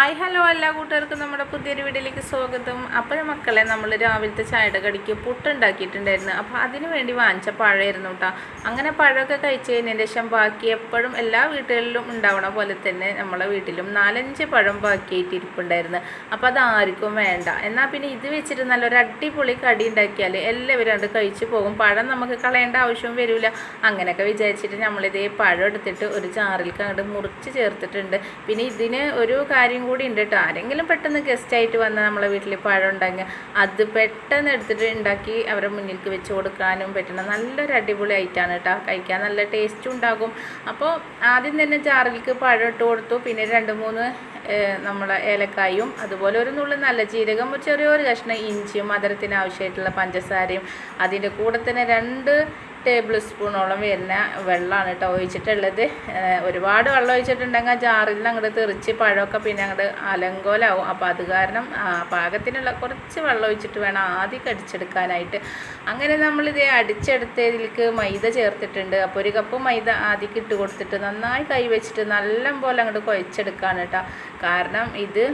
Hi hello എല്ലാ കൂട്ടുകാർക്കും നമ്മുടെ പുതിയൊരു വീഡിയോയിലേക്ക് സ്വാഗതം. അപ്പോഴും മക്കളെ നമ്മൾ രാവിലത്തെ ചായയുടെ കടിക്ക് പുട്ടുണ്ടാക്കിയിട്ടുണ്ടായിരുന്നു. അപ്പോൾ അതിന് വേണ്ടി വാങ്ങിച്ച പഴമായിരുന്നു കേട്ടോ അങ്ങനെ പഴമൊക്കെ കഴിച്ച് കഴിഞ്ഞതിന് ശേഷം ബാക്കി എപ്പോഴും എല്ലാ വീട്ടുകളിലും ഉണ്ടാവണ പോലെ തന്നെ നമ്മളെ വീട്ടിലും നാലഞ്ച് പഴം ബാക്കിയായിട്ട് ഇരിപ്പുണ്ടായിരുന്നു. അപ്പോൾ അത് ആർക്കും വേണ്ട. എന്നാൽ പിന്നെ ഇത് വെച്ചിട്ട് നല്ലൊരു അടിപൊളി കടി ഉണ്ടാക്കിയാൽ എല്ലാവരും അത് കഴിച്ചു പോകും. പഴം നമുക്ക് കളയേണ്ട ആവശ്യവും വരില്ല അങ്ങനെയൊക്കെ വിചാരിച്ചിട്ട് നമ്മളിതേ പഴം എടുത്തിട്ട് ഒരു ജാറിലേക്ക് അങ്ങോട്ട് മുറിച്ച് ചേർത്തിട്ടുണ്ട്. പിന്നെ ഇതിന് ഒരു കാര്യം കൂടി ഉണ്ട് കേട്ടോ ആരെങ്കിലും പെട്ടെന്ന് ഗസ്റ്റ് ആയിട്ട് വന്നാൽ നമ്മളെ വീട്ടിൽ പഴം ഉണ്ടെങ്കിൽ അത് പെട്ടെന്ന് എടുത്തിട്ട് ഉണ്ടാക്കി അവരുടെ മുന്നിലേക്ക് വെച്ച് കൊടുക്കാനും പറ്റുന്ന നല്ലൊരു അടിപൊളി ഐറ്റാണ് കേട്ടോ കഴിക്കാൻ നല്ല ടേസ്റ്റും ഉണ്ടാകും. അപ്പോൾ ആദ്യം തന്നെ ജാറിലേക്ക് പഴം ഇട്ട് കൊടുത്തു. പിന്നെ രണ്ട് മൂന്ന് നമ്മളെ ഏലക്കായും അതുപോലെ ഒരു നുള്ളു നല്ല ജീരകം ചെറിയൊരു കഷ്ണം ഇഞ്ചിയും മധുരത്തിന് ആവശ്യമായിട്ടുള്ള പഞ്ചസാരയും അതിന്റെ കൂടെ തന്നെ രണ്ട് ടേബിൾ സ്പൂണോളം വരുന്ന വെള്ളമാണ് കേട്ടോ ഒഴിച്ചിട്ടുള്ളത്. ഒരുപാട് വെള്ളം ഒഴിച്ചിട്ടുണ്ടെങ്കിൽ ജാറിൽ നിന്ന് അങ്ങോട്ട് തെറിച്ച് പഴമൊക്കെ പിന്നെ അങ്ങോട്ട് അലങ്കോലാവും. അപ്പോൾ അത് കാരണം പാകത്തിനുള്ള കുറച്ച് വെള്ളം ഒഴിച്ചിട്ട് വേണം ആദ്യം കടിച്ചെടുക്കാനായിട്ട്. അങ്ങനെ നമ്മളിത് അടിച്ചെടുത്തതിലേക്ക് മൈദ ചേർത്തിട്ടുണ്ട്. അപ്പോൾ ഒരു കപ്പ് മൈദ ആദ്യം ഇട്ട് കൊടുത്തിട്ട് നന്നായി കൈ വെച്ചിട്ട് നല്ല പോലെ അങ്ങോട്ട് കുഴച്ചെടുക്കാണ് കേട്ടോ. കാരണം ഇത്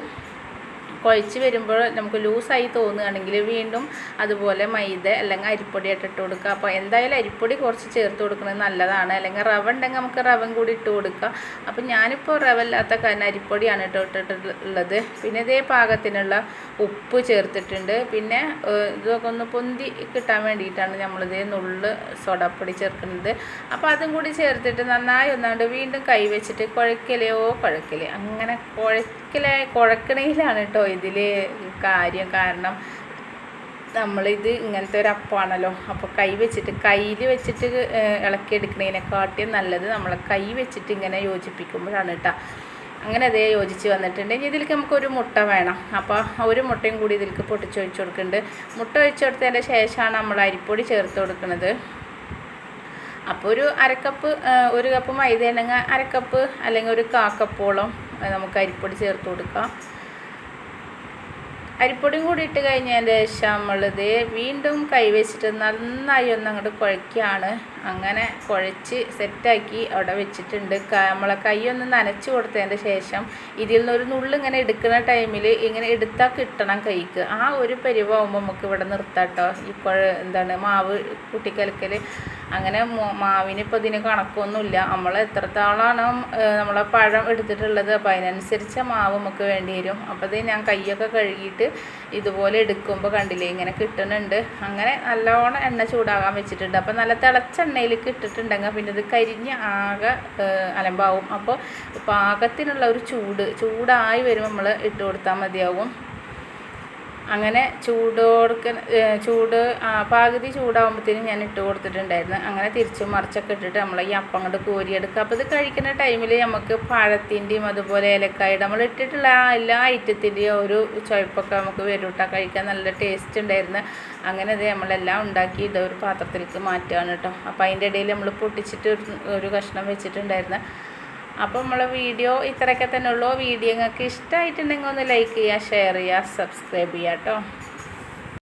കുഴച്ച് വരുമ്പോൾ നമുക്ക് ലൂസായി തോന്നുകയാണെങ്കിൽ വീണ്ടും അതുപോലെ മൈദ അല്ലെങ്കിൽ അരിപ്പൊടി ആയിട്ട് ഇട്ട് കൊടുക്കുക. അപ്പോൾ എന്തായാലും അരിപ്പൊടി കുറച്ച് ചേർത്ത് കൊടുക്കുന്നത് നല്ലതാണ്. അല്ലെങ്കിൽ റവ ഉണ്ടെങ്കിൽ നമുക്ക് റവം കൂടി ഇട്ട് കൊടുക്കുക അപ്പോൾ ഞാനിപ്പോൾ റവ ഇല്ലാത്ത കാരണം അരിപ്പൊടിയാണ് കേട്ടോ ഇട്ടിട്ടുള്ളത്. പിന്നെ ഇതേ പാകത്തിനുള്ള ഉപ്പ് ചേർത്തിട്ടുണ്ട്. പിന്നെ ഇതൊക്കെ ഒന്ന് പൊന്തി കിട്ടാൻ വേണ്ടിയിട്ടാണ് നമ്മളിതേ നുള്ള് സോഡാപ്പൊടി ചേർക്കുന്നത്. അപ്പോൾ അതും കൂടി ചേർത്തിട്ട് നന്നായി ഒന്നാണ്ട് വീണ്ടും കൈ വെച്ചിട്ട് കുഴക്കലേ കുഴക്കൽ. അങ്ങനെ കുഴക്കലെ കുഴക്കണയിലാണ് കേട്ടോ ഇതിൽ കാര്യം കാരണം നമ്മളിത് ഇങ്ങനത്തെ ഒരു അപ്പാണല്ലോ. അപ്പോൾ കൈ വെച്ചിട്ട് കയ്യിൽ വെച്ചിട്ട് ഇളക്കി എടുക്കുന്നതിനെക്കാട്ടിയും നല്ലത് നമ്മളെ കൈ വെച്ചിട്ട് ഇങ്ങനെ യോജിപ്പിക്കുമ്പോഴാണ് കേട്ടോ അങ്ങനെ അതേ യോജിച്ച് വന്നിട്ടുണ്ടെങ്കിൽ ഇതിലേക്ക് നമുക്കൊരു മുട്ട വേണം. അപ്പോൾ ഒരു മുട്ടയും കൂടി ഇതിലേക്ക് പൊട്ടിച്ച് ഒഴിച്ച് കൊടുക്കുന്നുണ്ട്. മുട്ട ഒഴിച്ച് കൊടുത്തതിന്റെ ശേഷമാണ് നമ്മൾ അരിപ്പൊടി ചേർത്ത് കൊടുക്കുന്നത്. അപ്പോൾ ഒരു അരക്കപ്പ് ഒരു കപ്പ് മൈദ ഉണ്ടെങ്കിൽ അരക്കപ്പ് അല്ലെങ്കിൽ ഒരു കാക്കപ്പോളം നമുക്ക് അരിപ്പൊടി ചേർത്ത് കൊടുക്കാം. അരിപ്പൊടിയും കൂടി ഇട്ട് കഴിഞ്ഞതിന്റെ ശേഷം നമ്മളിത് വീണ്ടും കൈവച്ചിട്ട് നന്നായി ഒന്ന് അങ്ങോട്ട് കുഴക്കുകയാണ് അങ്ങനെ കുഴച്ച് സെറ്റാക്കി അവിടെ വെച്ചിട്ടുണ്ട്. നമ്മളെ കൈ ഒന്ന് നനച്ച് കൊടുത്തതിന്റെ ശേഷം ഇതിൽ നിന്നൊരു ഒരു നുള്ള് ഇങ്ങനെ എടുക്കുന്ന ടൈമിൽ ഇങ്ങനെ എടുത്താൽ കിട്ടണം കൈക്ക്. ആ ഒരു പരിവാകുമ്പോൾ നമുക്ക് ഇവിടെ നിർത്താം കേട്ടോ ഈ കുഴ എന്താണ് മാവ് കൂട്ടിക്കലക്കൽ അങ്ങനെ മാവിന് ഇപ്പോൾ ഇതിന് കണക്കൊന്നുമില്ല. നമ്മൾ എത്രത്തോളാണ് നമ്മളെ പഴം എടുത്തിട്ടുള്ളത് അപ്പോൾ അതിനനുസരിച്ച് മാവ് നമുക്ക് വേണ്ടി വരും. അപ്പോൾ ഇത് ഞാൻ കൈയൊക്കെ കഴുകിയിട്ട് ഇതുപോലെ എടുക്കുമ്പോൾ കണ്ടില്ലേ ഇങ്ങനെ കിട്ടുന്നുണ്ട്. അങ്ങനെ നല്ലോണം എണ്ണ ചൂടാകാൻ വെച്ചിട്ടുണ്ട്. അപ്പോൾ നല്ല തിളച്ച എണ്ണയിലേക്ക് ഇട്ടിട്ടുണ്ടെങ്കിൽ പിന്നെ ഇത് കരിഞ്ഞ് ആകെ അലമ്പാവും. അപ്പോൾ പാകത്തിനുള്ള ഒരു ചൂട് ചൂടായി വരുമ്പോൾ നമ്മൾ ഇട്ട് കൊടുത്താൽ മതിയാവും. അങ്ങനെ ചൂടോടുക്ക ചൂട് പകുതി ചൂടാകുമ്പോഴത്തേനും ഞാൻ ഇട്ട് കൊടുത്തിട്ടുണ്ടായിരുന്നു. അങ്ങനെ തിരിച്ചും മറിച്ചൊക്കെ ഇട്ടിട്ട് നമ്മൾ ഈ അപ്പം കൊണ്ട് കോരിയെടുക്കുക. അപ്പോൾ ഇത് കഴിക്കുന്ന ടൈമിൽ നമുക്ക് പഴത്തിന്റെയും അതുപോലെ ഏലക്കായുടെ നമ്മൾ ഇട്ടിട്ടുള്ള ആ എല്ലാ ഐറ്റത്തിന്റെയും ഒരു ചുവപ്പൊക്കെ നമുക്ക് വരും കഴിക്കാൻ നല്ല ടേസ്റ്റ് ഉണ്ടായിരുന്നു. അങ്ങനെ ഇത് നമ്മളെല്ലാം ഉണ്ടാക്കി ഇത് ഒരു പാത്രത്തിലേക്ക് മാറ്റുകയാണ് കേട്ടോ. അപ്പോൾ അതിന്റെ ഇടയിൽ നമ്മൾ പൊട്ടിച്ചിട്ട് ഒരു കഷ്ണം വെച്ചിട്ടുണ്ടായിരുന്നു. അപ്പോൾ നമ്മളെ വീഡിയോ ഇത്രയൊക്കെ തന്നെ ഉള്ളൂ. വീഡിയോ നിങ്ങൾക്ക് ഇഷ്ടമായിട്ടുണ്ടെങ്കിൽ ഒന്ന് ലൈക്ക് ചെയ്യുക ഷെയർ ചെയ്യുക സബ്സ്ക്രൈബ് ചെയ്യുക കേട്ടോ.